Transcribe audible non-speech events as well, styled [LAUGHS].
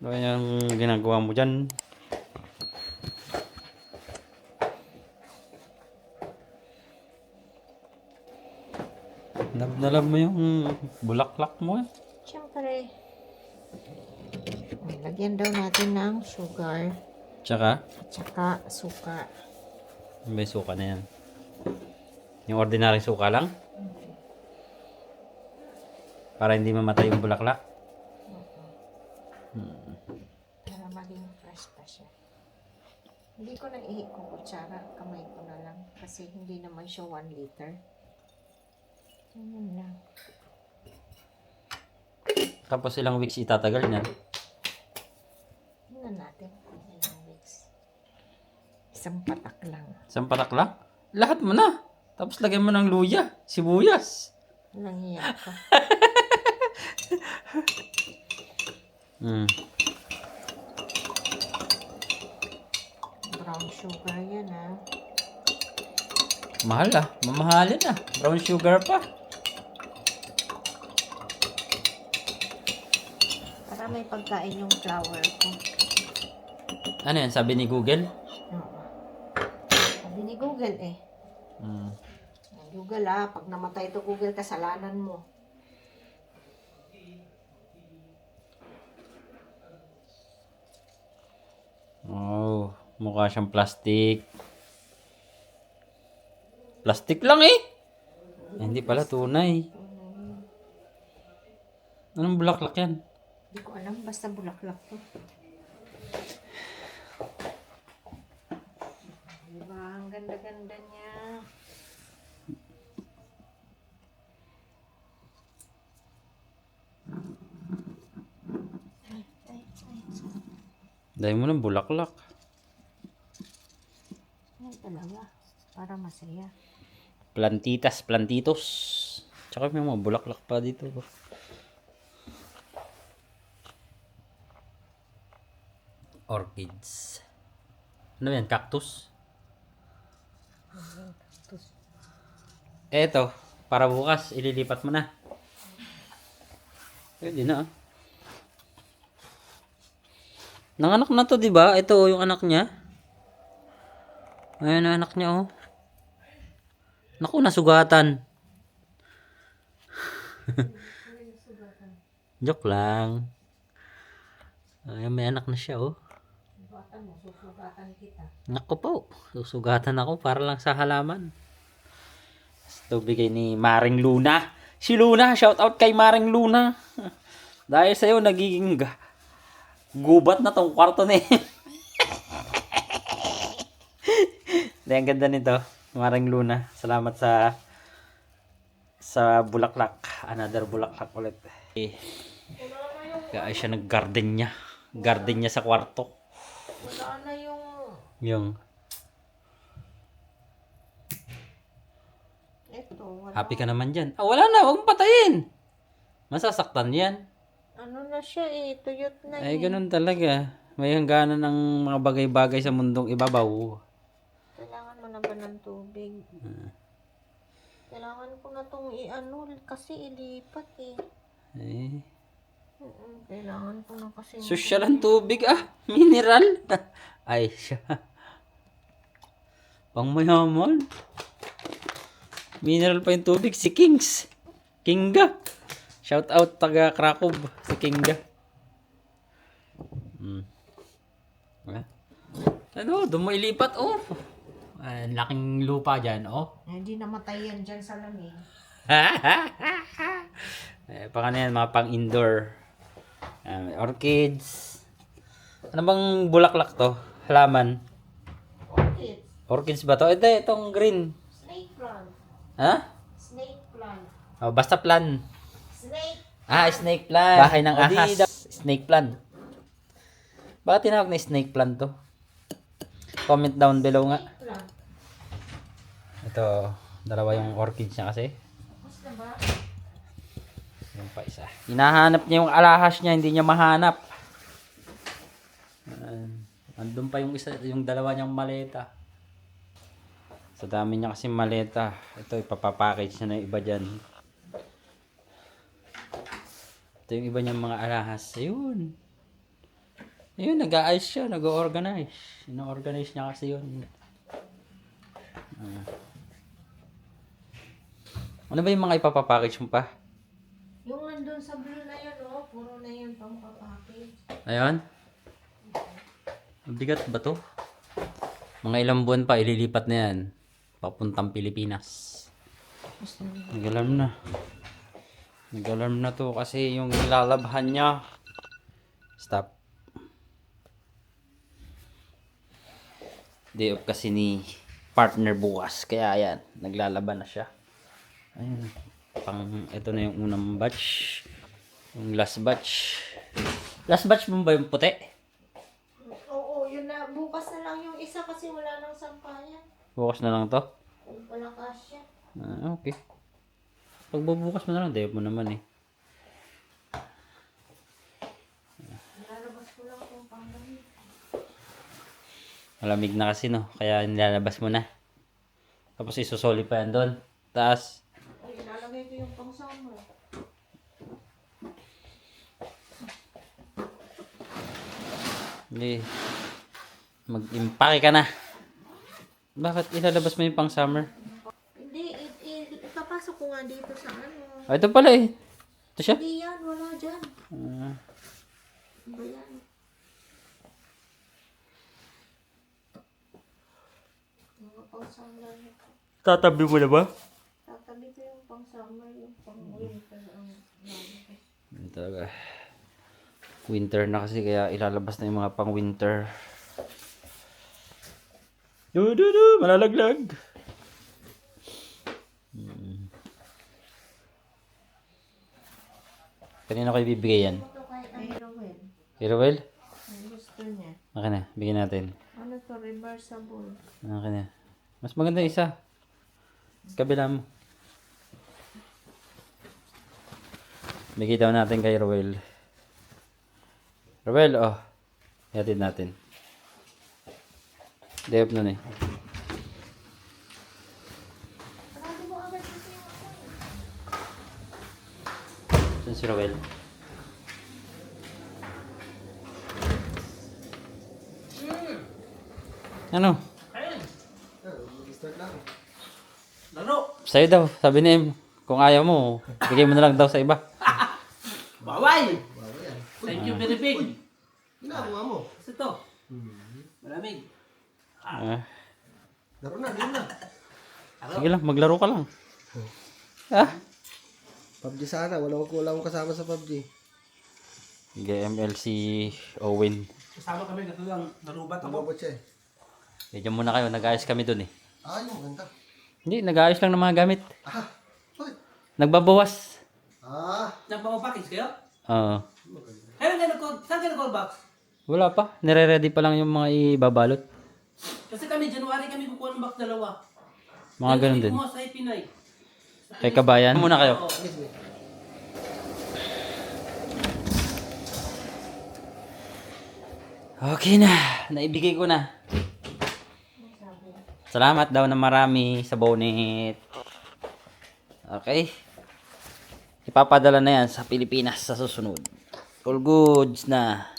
Ano yung ginagawa mo dyan? Nalab mo yung bulaklak mo eh. Siyempre. Lagyan daw natin ng sugar Tsaka, at saka suka. may suka na yan. Yung ordinary suka lang? Para hindi mamatay yung bulaklak? Para maging fresh pa siya. Hindi ko na ihi ko kutsara. Kamay ko na lang. Kasi hindi naman siya 1 liter. Ganyan lang. Tapos ilang weeks itatagal niyan? Tingnan natin. Ilang weeks. Isang patak lang. Isang patak lang? Lahat mo na. Tapos lagyan mo ng luya, sibuyas. Walang hiya ka. [LAUGHS] Hmm. Brown sugar yan ah. Mahal ah. Mamahalin ah. Brown sugar pa. Para may pagkain yung flour ko. Ano yan? Sabi ni Google? Oo. Sabi ni Google eh. Hmm. Google ah, pag namatay to Google, kasalanan mo. Oh, mukha siyang plastic. Plastic lang eh. Eh, Hindi pala tunay. Anong bulaklak yan? Hindi ko alam, basta bulaklak to. Diba, ang ganda-ganda niya. Dahil mo ng bulaklak. Yan talaga, para masaya. Plantitas, plantitos. Tsaka may mga bulaklak pa dito. Orchids. Ano yan? Cactus? Eto, para bukas, ililipat mo na. Pwede na ah. Nanganak na to, di ba? Ito yung anak niya. Ayan ang anak niya, oh. Naku, nasugatan. [LAUGHS] Joke lang. Ayan, may anak na siya, oh. Naku po, susugatan ako para lang sa halaman. Ito bigay ni Maring Luna. Si Luna, shout out kay Maring Luna. [LAUGHS] Dahil sa'yo, nagiging gubat na tong kwarto na. [LAUGHS] Hindi, ang ganda nito. Maring Luna. Salamat sa sa bulaklak. Another bulaklak ulit. Eh, kaya siya nag-garden niya. Garden niya sa kwarto. Wala na yung... Yung Ito, wala. Happy ka naman dyan. Ah, wala na. Huwag patayin. Masasaktan yan. Ano na siya eh, tuyot na Ay, eh. ganun talaga. May hangganan ng mga bagay-bagay sa mundong ibabaw. Kailangan mo na ba ng tubig? Hmm. Kailangan ko na tong i-ano kasi ilipat eh. Eh, Kailangan ko na kasi. social ang tubig ah. Mineral. [LAUGHS] Ay, siya. Pang mayaman. Mineral pa yung tubig. Si Kings. Kinga. Shout out taga Krakow. Si Kinga. Hmm. Ah. Ano, doon mo ilipat, oh. Ah, laking lupa dyan, oh. Eh, Hindi namatay yan dyan sa lamig. [LAUGHS] eh, pang ano yan, mga pang indoor. Ah, may orchids. Ano bang bulaklak to? Halaman. Orchids. Orchids ba to? Ito, itong green. Snake plant. Ha? Snake plant. Oh, basta plan. Snake. Ah, snake plant. Bahay ng ahas. Snake plant. Bakit tinawag na snake plant to? Comment down below nga. Ito, dalawa yung orchids niya kasi. Yung pa isa. Hinahanap niya yung alahas niya, hindi niya mahanap. Andun pa yung isa, yung dalawa niyang maleta. Sa dami niya kasi maleta. Ito, ipapapackage niya na iba dyan. Ito yung iba niyang mga alahas. Ayun. Ayun, nag-aayos siya, nag-organize. Ino-organize niya kasi yun. Ah. Ano ba yung mga ipapapackage mo pa? Yung nandun sa blue na yun, oh, puro na yun pang papackage. Ayun. Mabigat ba to? Mga ilang buwan pa, ililipat na yan. Papuntang Pilipinas. Nag-alarm na. Nag-alarm na to kasi yung nilalabhan niya. Stop. Day off kasi ni partner bukas. Kaya yan, naglalaban na siya. Ayun. Pang, ito na yung unang batch. Yung last batch. Last batch mo ba yung puti? Oo, yun na. Bukas na lang yung isa kasi wala nang sampayan. Bukas na lang to? Wala kasya. Ah, okay. Pag bubukas mo na lang, off mo naman eh. Malamig na kasi no, kaya nilalabas mo na. Tapos isusoli pa yan doon. Taas. Yung pang summer. Hindi. Mag-impake ka na. Bakit ilalabas mo yung pang summer? Hindi, ipapasok ko nga dito sa ano. Ah, ito pala eh. Ito siya. Hindi yan, wala dyan. Ah, Ano ba yan? Tatabi mo na ba? Pang summer, yung pang winter ang lalabas. Ano talaga. Winter na kasi kaya ilalabas na yung mga pang winter. Du du du, malalaglag. Hmm. Kanina kayo bibigay yan? Kay? Ang gusto niya. Akin na, bigyan natin. Ano to, reversible. Akin na. Mas maganda isa. Kabila mo. Daw natin kay Roel. Roel, oh. Yatid natin. Day off nun eh. Saan si Roel? Ano? Laro! Sa'yo daw. Sabi ni Em, kung ayaw mo, bigay mo na lang daw sa iba. Bawal! Thank you very big. Ginagawa mo. Kasi to. Malamig. Ah, Laro na, game na. sige lang, maglaro ka lang. Ah? PUBG sana, walang kulang kasama sa PUBG. GML si Owen. Kasama kami kasi lang narubat ako. Tumabot siya eh. Medyo muna kayo, nag-ayos kami dun eh. Ah, yung maganda. Hindi, nag-ayos lang ng mga gamit. Ah, uy. Nagbabawas. Ah, Nagpapapackage kayo? Oo. Kailan ka nag Saan ka nag-call box? wala pa. Nire-ready pa lang yung mga ibabalot. Kasi kami, January kami kukuha ng box dalawa. Mga ganun din. Kumuha sa Pinay. Kay kabayan. Muna kayo. Oo. Okay na. Naibigay ko na. Salamat daw na marami sa bonnet. Okay. Ipapadala na yan sa Pilipinas sa susunod. All goods na.